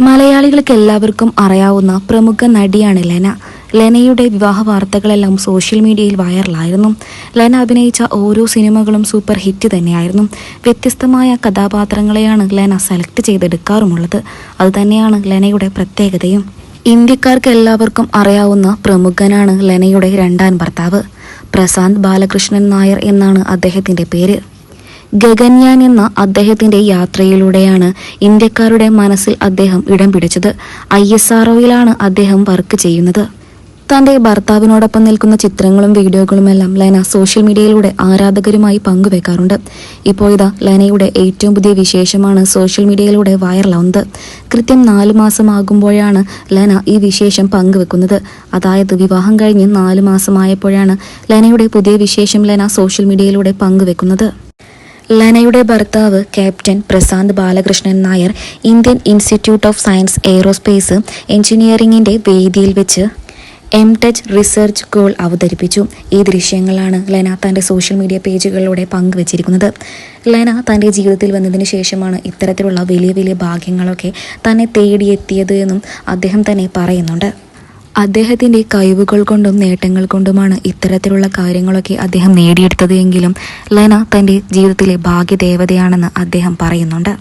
മലയാളികൾക്ക് എല്ലാവർക്കും അറിയാവുന്ന പ്രമുഖ നടിയാണ് ലെന. ലെനയുടെ വിവാഹ വാർത്തകളെല്ലാം സോഷ്യൽ മീഡിയയിൽ വൈറലായിരുന്നു. ലെന അഭിനയിച്ച ഓരോ സിനിമകളും സൂപ്പർ ഹിറ്റ് തന്നെയായിരുന്നു. വ്യത്യസ്തമായ കഥാപാത്രങ്ങളെയാണ് ലെന സെലക്ട് ചെയ്തെടുക്കാറുമുള്ളത്. അതുതന്നെയാണ് ലെനയുടെ പ്രത്യേകതയും. ഇന്ത്യക്കാർക്ക് എല്ലാവർക്കും അറിയാവുന്ന പ്രമുഖനാണ് ലെനയുടെ രണ്ടാം ഭർത്താവ്. പ്രശാന്ത് ബാലകൃഷ്ണൻ നായർ എന്നാണ് അദ്ദേഹത്തിന്റെ പേര്. ഗഗൻയാൻ എന്ന അദ്ദേഹത്തിന്റെ യാത്രയിലൂടെയാണ് ഇന്ത്യക്കാരുടെ മനസ്സിൽ അദ്ദേഹം ഇടം പിടിച്ചത്. ഐ എസ് ആർഒയിലാണ് അദ്ദേഹം വർക്ക് ചെയ്യുന്നത്. തന്റെ ഭർത്താവിനോടൊപ്പം നിൽക്കുന്ന ചിത്രങ്ങളും വീഡിയോകളുമെല്ലാം ലൈന സോഷ്യൽ മീഡിയയിലൂടെ ആരാധകരുമായി പങ്കുവെക്കാറുണ്ട്. ഇപ്പോൾ ഇതാ ലൈനയുടെ ഏറ്റവും പുതിയ വിശേഷമാണ് സോഷ്യൽ മീഡിയയിലൂടെ വൈറലാവുന്നത് കൃത്യം നാലു മാസമാകുമ്പോഴാണ് ലൈന ഈ വിശേഷം പങ്കുവെക്കുന്നത്. അതായത് വിവാഹം കഴിഞ്ഞ് നാലു മാസമായപ്പോഴാണ് ലൈനയുടെ പുതിയ വിശേഷം ലൈന സോഷ്യൽ മീഡിയയിലൂടെ പങ്കുവെക്കുന്നത്. ലെനയുടെ ഭർത്താവ് captain Prashanth Balakrishnan Nair Indian Institute of Science aerospace എഞ്ചിനീയറിംഗിന്റെ വേദിയിൽ വെച്ച് എം ടെച്ച് റിസർച്ച് ഗോൾ അവതരിപ്പിച്ചു. ഈ ദൃശ്യങ്ങളാണ് ലന തന്റെ സോഷ്യൽ മീഡിയ പേജുകളിലൂടെ പങ്കുവച്ചിരിക്കുന്നത്. ലന തന്റെ ജീവിതത്തിൽ വന്നതിന് ശേഷമാണ് ഇത്തരത്തിലുള്ള വലിയ വലിയ ഭാഗ്യങ്ങളൊക്കെ തന്നെ തേടിയെത്തിയത് എന്നും അദ്ദേഹം തന്നെ പറയുന്നുണ്ട്. അദ്ദേഹത്തിന്റെ കഴിവുകൾ കൊണ്ടും നേട്ടങ്ങൾ കൊണ്ടുമാണ് ഇത്തരത്തിലുള്ള കാര്യങ്ങളൊക്കെ അദ്ദേഹം നേടിയെടുത്തത് എങ്കിലും ലെന തന്റെ ജീവിതത്തിലെ ഭാഗ്യദേവതയാണെന്ന് അദ്ദേഹം പറയുന്നുണ്ട്.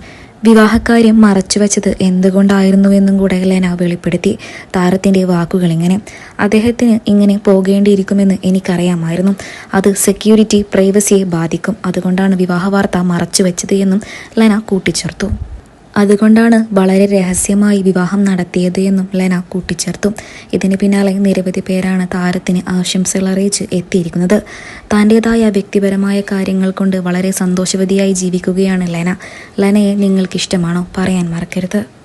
വിവാഹക്കാര്യം മറച്ചുവെച്ചത് എന്തുകൊണ്ടായിരുന്നുവെന്നും കൂടെ ലെന വെളിപ്പെടുത്തി താരത്തിന്റെ വാക്കുകൾ ഇങ്ങനെ അദ്ദേഹത്തിന് ഇങ്ങനെ പോകേണ്ടിയിരിക്കുമെന്ന് എനിക്കറിയാമായിരുന്നു. അത് സെക്യൂരിറ്റി പ്രൈവസിയെ ബാധിക്കും. അതുകൊണ്ടാണ് വിവാഹ വാർത്ത മറച്ചുവെച്ചത് എന്നും ലെന കൂട്ടിച്ചേർത്തു. അതുകൊണ്ടാണ് വളരെ രഹസ്യമായി വിവാഹം നടത്തിയത് എന്നും ലെന കൂട്ടിച്ചേർത്തു. ഇതിന് പിന്നാലെ നിരവധി പേരാണ് താരത്തിന് ആശംസകൾ അറിയിച്ച് എത്തിയിരിക്കുന്നത്. തന്റെതായ വ്യക്തിപരമായ കാര്യങ്ങൾ കൊണ്ട് വളരെ സന്തോഷവതിയായി ജീവിക്കുകയാണ് ലെന. ലെനയെ നിങ്ങൾക്കിഷ്ടമാണോ? പറയാൻ മറക്കരുത്.